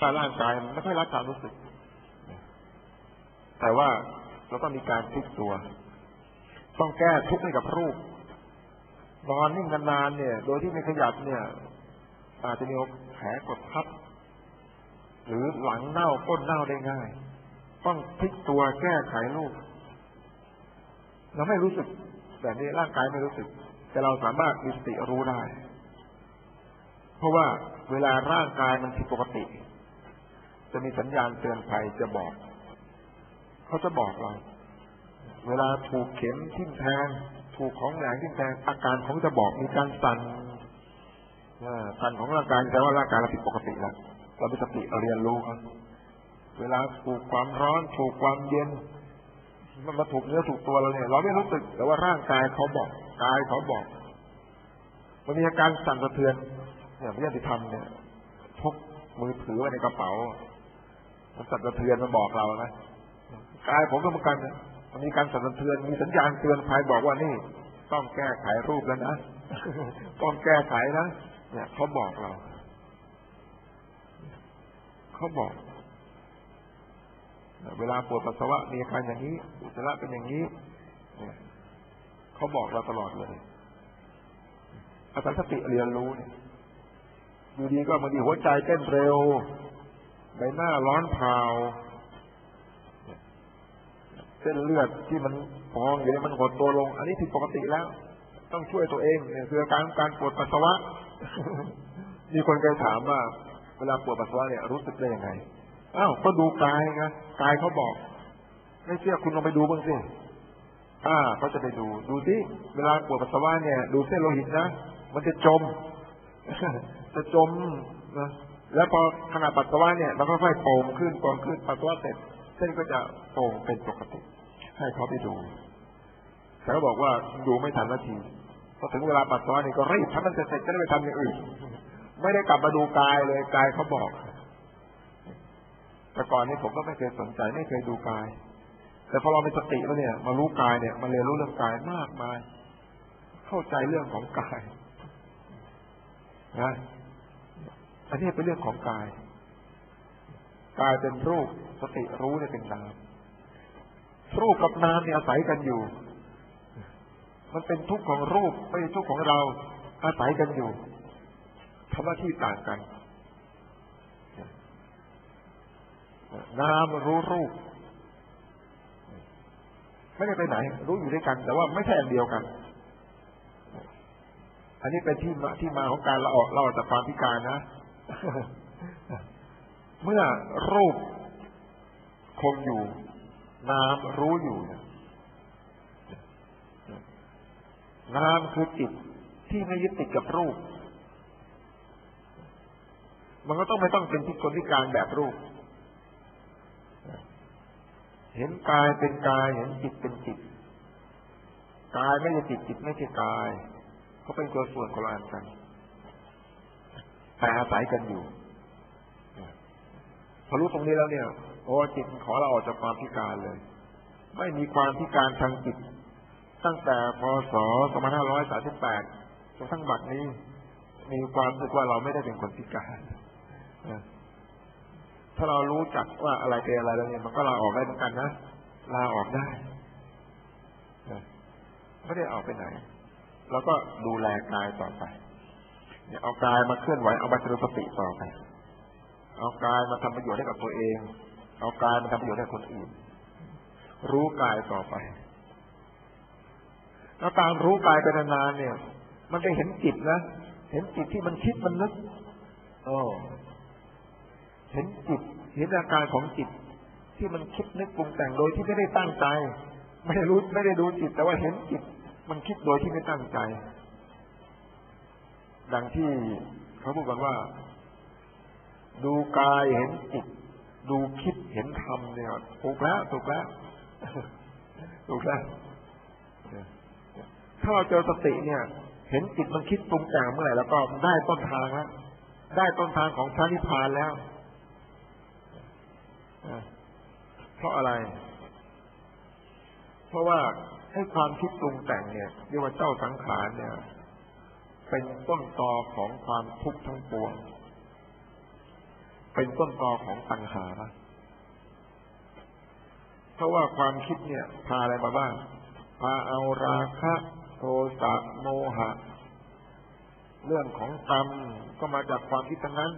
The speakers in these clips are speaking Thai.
ถ้าร่างกายมันไม่ค่อยรับความรู้สึก แต่ว่าเราต้องมีการพลิกตัว ต้องแก้ทุกข์ให้กับรูป นอนนิ่งนานๆเนี่ย โดยที่ไม่ขยับเนี่ย อาจจะมีแผลกดทับ หรือหลังเน่าก้นเน่าได้ง่าย ต้องพลิกตัวแก้ไขรูป เราไม่รู้สึกแบบนี้ร่างกายไม่รู้สึก แต่เราสามารถมีสติรู้ได้ เพราะว่าเวลาร่างกายมันผิดปกติ จะมีสัญญาณเตือนภัยจะบอก เขาจะบอกเรา เวลาถูกเข็มทิ่มแทง ถูกของแหลมทิ่มแทง อาการของจะบอกมีการสั่นสั่นของร่างกายแต่ว่าร่างกายเราผิดปกติแล้วเรามีสติเรียนรู้ครับเวลาถูกความร้อน ถูกความเย็น มันมาถูกเนื้อถูกตัวเราเนี่ย เราไม่รู้สึก แต่ว่าร่างกายเขาบอกกายเขาบอกมันมีอาการสั่นสะเทือนเนี่ยพระญาติธรรมเนี่ยพกมือถือไว้ในกระเป๋า มันสั่นสะเทือนมันบอกเรานะกายผมก็เหมือนกันมันมีการสั่นสะเทือนมีสัญญาณเตือนภัยบอกว่านี่ ต้องแก้ไขรูปแล้วนะต้องแก้ไขนะเนี่ยเขาบอกเราเขาบอก เวลาปวดปัสสาวะมีอาการอย่างนี้ อุจจาระเป็นอย่างนี้เนี่ยเขาบอกเราตลอดเลยอาศัยสติเรียนรู้เนี่ยอยู่ดีก็บางทีหัวใจเต้นเร็ว ใบหน้าร้อนเผาเส้นเลือดที่มันพองอยู่นี่มันหดตัวลง อันนี้ผิดปกติแล้ว ต้องช่วยตัวเองเนี่ยคืออการการปวดปัสสาวะ มีคนเคยถามว่า เวลาปวดปัสสาวะเนี่ยรู้สึกได้ยังไงอ้าวก็ดูกายนะกายเขาบอก ไม่เชื่อคุณลองไปดูบ้างสิอ่าเขาจะไปดู ดูสิเวลาปวดปัสสาวะเนี่ย ดูเส้นโลหิตนะมันจะจม จะจมนะ แล้วพอขณะปัสสาวะเนี่ยเราค่อยๆโป่งขึ้นโป่งขึ้นปัสสาวะเสร็จ เส้นก็จะโป่งเป็นปกติ ให้เขาไปดูแต่เขาบอกว่าดูไม่ทันนาทีพอถึงเวลาปัสสาวะนี่ก็รีบทำมันเสร็จจะได้ไปทำอย่างอื่น ไม่ได้กลับมาดูกายเลยกายเขาบอก แต่ก่อนนี้ผมก็ไม่เคยสนใจไม่เคยดูกาย แต่พอเรามีสติแล้วเนี่ย มารู้กายเนี่ยมาเรียนรู้เรื่องกายมากมาย เข้าใจเรื่องของกายนะ อันนี้เป็นเรื่องของกาย กายเป็นรูปสติรู้เนี่ยเป็นนาม รูปกับนามเนี่ยอาศัยกันอยู่ มันเป็นทุกข์ของรูปไม่ใช่ทุกข์ของเราอาศัยกันอยู่ทำหน้าที่ต่างกันนามรู้รูป ไม่ได้ไปไหน รู้อยู่ด้วยกัน แต่ว่าไม่ใช่อันเดียวกัน อันนี้เป็นที่มาที่มาของการเราออกเราออกจากความพิการนะ เมื่อรูปคงอยู่นามรู้อยู่นามคือจิตที่ไม่ยึดติดกับรูป มันก็ต้องไม่ต้องเป็นที่คนพิการแบบรูป เห็นกายเป็นกาย เห็นจิตเป็นจิต กายไม่ใช่จิตจิตไม่ใช่กายเขาเป็นตัวส่วนคนละอันกัน แต่อาศัยกันอยู่พอรู้ตรงนี้แล้วเนี่ย โอ้จิตขอเราออกจากความพิการเลย ไม่มีความพิการทางจิต ตั้งแต่พศ 2538จนทั้งบัดนี้ มีความรู้สึกว่าเราไม่ได้เป็นคนพิการถ้าเรารู้จักว่าอะไรเป็นอะไรแล้วเนี่ยมันก็ลาออกได้เหมือนกันนะลาออกได้ไม่ได้ออกไปไหน แล้วก็ดูแลกายต่อไป เนี่ยเอากายมาเคลื่อนไหวเอามาเจริญสติต่อไป เอากายมาทำประโยชน์ให้กับตัวเอง เอากายมาทำประโยชน์ให้คนอื่น รู้กายต่อไป แล้วตามรู้กายไปนานๆเนี่ย มันจะเห็นจิตนะ เห็นจิตที่มันคิดมันนึกโอ้เห็นจิต เห็นอาการของจิต ที่มันคิดนึกปรุงแต่งโดยที่ไม่ได้ตั้งใจ ไม่ได้รู้ไม่ได้ดูจิต แต่ว่าเห็นจิต มันคิดโดยที่ไม่ตั้งใจ ดังที่เขาพูดกันว่า ดูกายเห็นจิตดูคิดเห็นธรรมเนี่ยถูกแล้วถูกแล้วถูกแล้วถ้าเราเจอสติเนี่ย เห็นจิตมันคิดปรุงแต่งเมื่อไหร่แล้วก็ได้ต้นทางแล้วได้ต้นทางของพระนิพพานแล้วเพราะอะไร เพราะว่าให้ความคิดปรุงแต่งเนี่ยเรียกว่าเจ้าสังขารเนี่ย เป็นต้นตอของความทุกข์ทั้งปวง เป็นต้นตอของปัญหา เพราะว่าความคิดเนี่ย พาอะไรมาบ้าง พาเอาราคะ โทสะโมหะ เรื่องของกรรมก็มาจากความคิดทั้งนั้น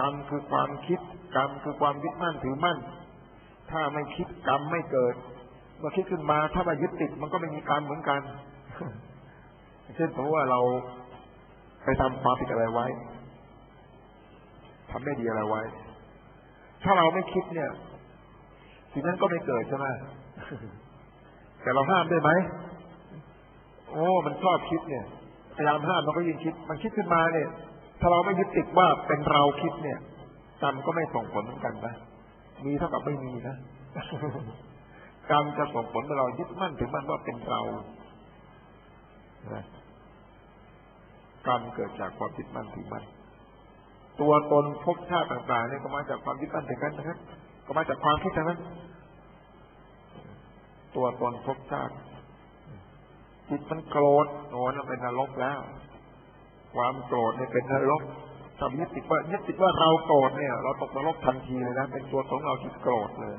กรรมคือความคิด กรรมคือความยึดมั่นถือมั่น ถ้าไม่คิดกรรมไม่เกิด เมื่อคิดขึ้นมาถ้ามายึดติดมันก็ไม่มีกรรมเหมือนกัน เช่นสมมติว่าเราไปทำความผิดอะไรไว้ทำไม่ดีอะไรไว้ ถ้าเราไม่คิดเนี่ยสิ่งนั้นก็ไม่เกิดใช่ไหมแต่เราห้ามได้ไหมโอ้มันชอบคิดเนี่ยพยายามห้ามมันก็ยิ่งคิด มันคิดขึ้นมาเนี่ย ถ้าเราไม่ยึดติดว่าเป็นเราคิดเนี่ยกรรมก็ไม่ส่งผลเหมือนกันนะมีเท่ากับไม่มีนะกรรมจะส่งผลเมื่อเรายึดมั่นถึงมันว่าเป็นเรา กรรมเกิดจากความยึดมั่นถือมั่นตัวตนภพชาติต่างๆเนี่ยก็มาจากความยึดมั่นถือมั่นนะครับ ก็มาจากความคิดนั้น ตัวตนภพชาติจิตมันโกรธโอ้นั่นเป็นนรกแล้ว ความโกรธเนี่ยเป็นนรกถ้ายึดติดว่ายึดติดว่าเราโกรธเนี่ย เราตกนรกทันทีเลยนะเป็นตัวของเราที่โกรธเลย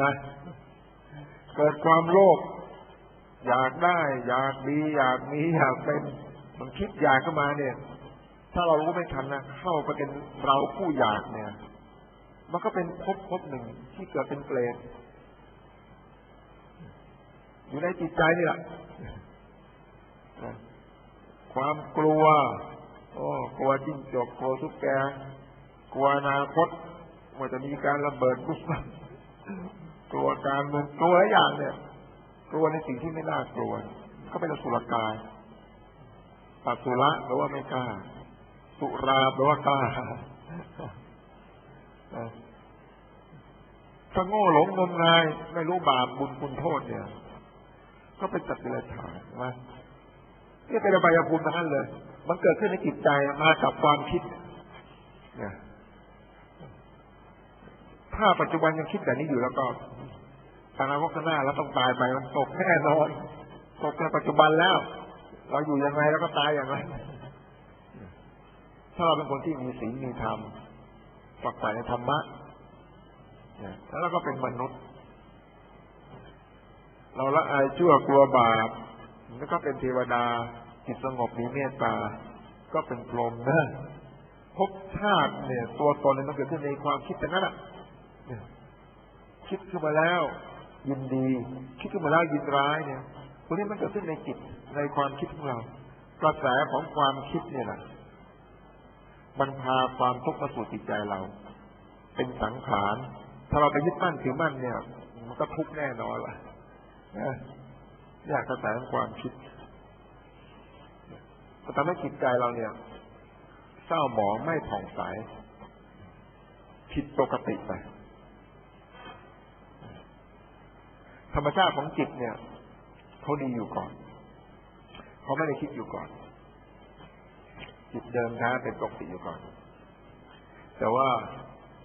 นะเกิดความโลภอยากได้ อยากดี อยากมีอยากเป็น มันคิดอยากเข้ามาเนี่ย ถ้าเรารู้ไม่ทันนะเข้าไปเป็นเราผู้อยากเนี่ย มันก็เป็นภพภพหนึ่งที่เกิดเป็นเปรตอยู่ในจิตใจนี่แหละความกลัว โอ้กลัวจิ้งจกกลัวทุกแก กลัวอนาคตว่าจะมีการระเบิดปุ๊บกลัวการเมืองกลัวหลายอย่างเนี่ย กลัวในสิ่งที่ไม่น่ากลัว ก็เป็นสุรกาย ปัสสุระหรือว่าไม่กล้าสุราแปลว่ากล้าถ้าโง่หลงงมงาย ไม่รู้บาปบุญคุณโทษเนี่ย ก็เป็นจัตติเลฉานว่านี่เป็นอบายภูมิทั้งนั้นเลย มันเกิดขึ้นในจิตใจมาจากความคิดเนี่ยถ้าปัจจุบันยังคิดแบบนี้อยู่แล้วก็อนาคตข้างหน้าเราต้องตายไปมันตกแน่นอนตกในปัจจุบันแล้ว เราอยู่ยังไงแล้วก็ตายอย่างไรถ้าเราเป็นคนที่มีศีลมีธรรมฝักใฝ่ในธรรมะแล้วเราก็เป็นมนุษย์ เราละอายชั่วกลัวบาปแล้วก็เป็นเทวดาจิตสงบมีเมตตา ก็เป็นพรหมนะภพชาติเนี่ย ตัวตนเนี่ยมันเกิดขึ้นในความคิดแต่นั้นอะคิดขึ้นมาแล้ว ยินดี คิดขึ้นมาแล้วยินร้ายเนี่ยพวกนี้มันเกิดขึ้นในจิต ในความคิดของเรา กระแสของความคิดเนี่ยแหละมันพาความทุกข์มาสู่จิตใจเรา เป็นสังขาร ถ้าเราไปยึดมั่นถือมั่นเนี่ย มันก็ทุกข์แน่นอนล่ะนะอยากกระแสของความคิดก็ทำให้จิตใจเราเนี่ย เศร้าหมองไม่ผ่องใสผิดปกติไปธรรมชาติของจิตเนี่ยเขาดีอยู่ก่อน เขาไม่ได้คิดอยู่ก่อน จิตเดิมแท้เป็นปกติอยู่ก่อน แต่ว่า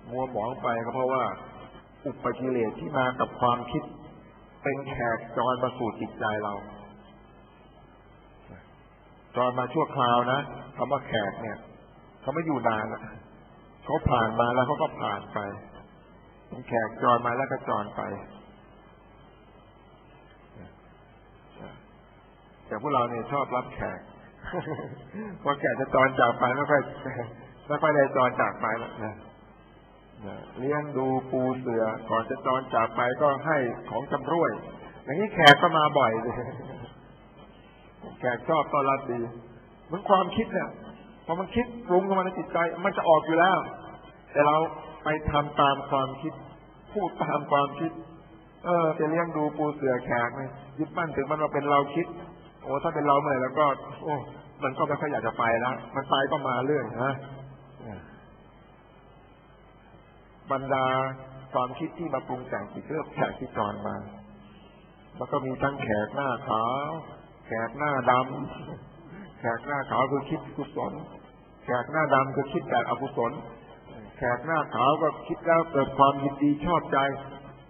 มัวหมองไปก็เพราะว่า อุปกิเลสที่มากับความคิดเป็นแขกจรมาสู่จิตใจเราจรมาชั่วคราวนะคำว่าแขกเนี่ยเขาไม่อยู่นานละเขาผ่านมาแล้วเขาก็ผ่านไปเป็นแขกจรมาแล้วก็จรไป แต่พวกเราเนี่ยชอบรับแขกพอแขกจะจรจากไปไม่ค่อยไม่ค่อยได้จรจากไปแล้วนะเลี้ยงดูปูเสือก่อนจะจรจากไปก็ให้ของจำรวย อย่างนี้แขกก็มาบ่อยเลยแขกชอบตอนรับดีมือนความคิดเนี่ยพอมันคิดปรุงเข้ามาในจิตใจ มันจะออกอยู่แล้ว แต่เราไปทำตามความคิด พูดตามความคิด เออจะเลี้ยงดูปูเสือแขกไหมยึดมั่นถึงมันว่าเป็นเราคิด โอ้ถ้าเป็นเราเมื่อไหร่แล้วก็ โอ้ มันก็ไม่ค่อยอยากจะไปแล้วมันไปก็มาเรื่องนะบรรดาความคิดที่มาปรุงแต่งจิตเรื่องแขกที่จรมามันก็มีทั้งแขกหน้าขาว แขกหน้าดำแขกหน้าขาวคือคิดกุศล แขกหน้าดำคือคิดแบบอกุศล แขกหน้าขาวก็คิดแล้วเกิดความยินดีชอบใจ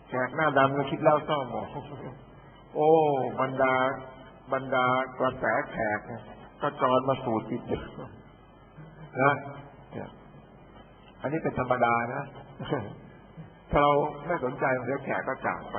แขกหน้าดำก็คิดแล้วเศร้าหมองโอ้ บรรดา บรรดากระแสแขกก็จรมาสู่จิตนะอันนี้เป็นธรรมดานะถ้าเราไม่สนใจเดี๋ยวแขกก็จากไป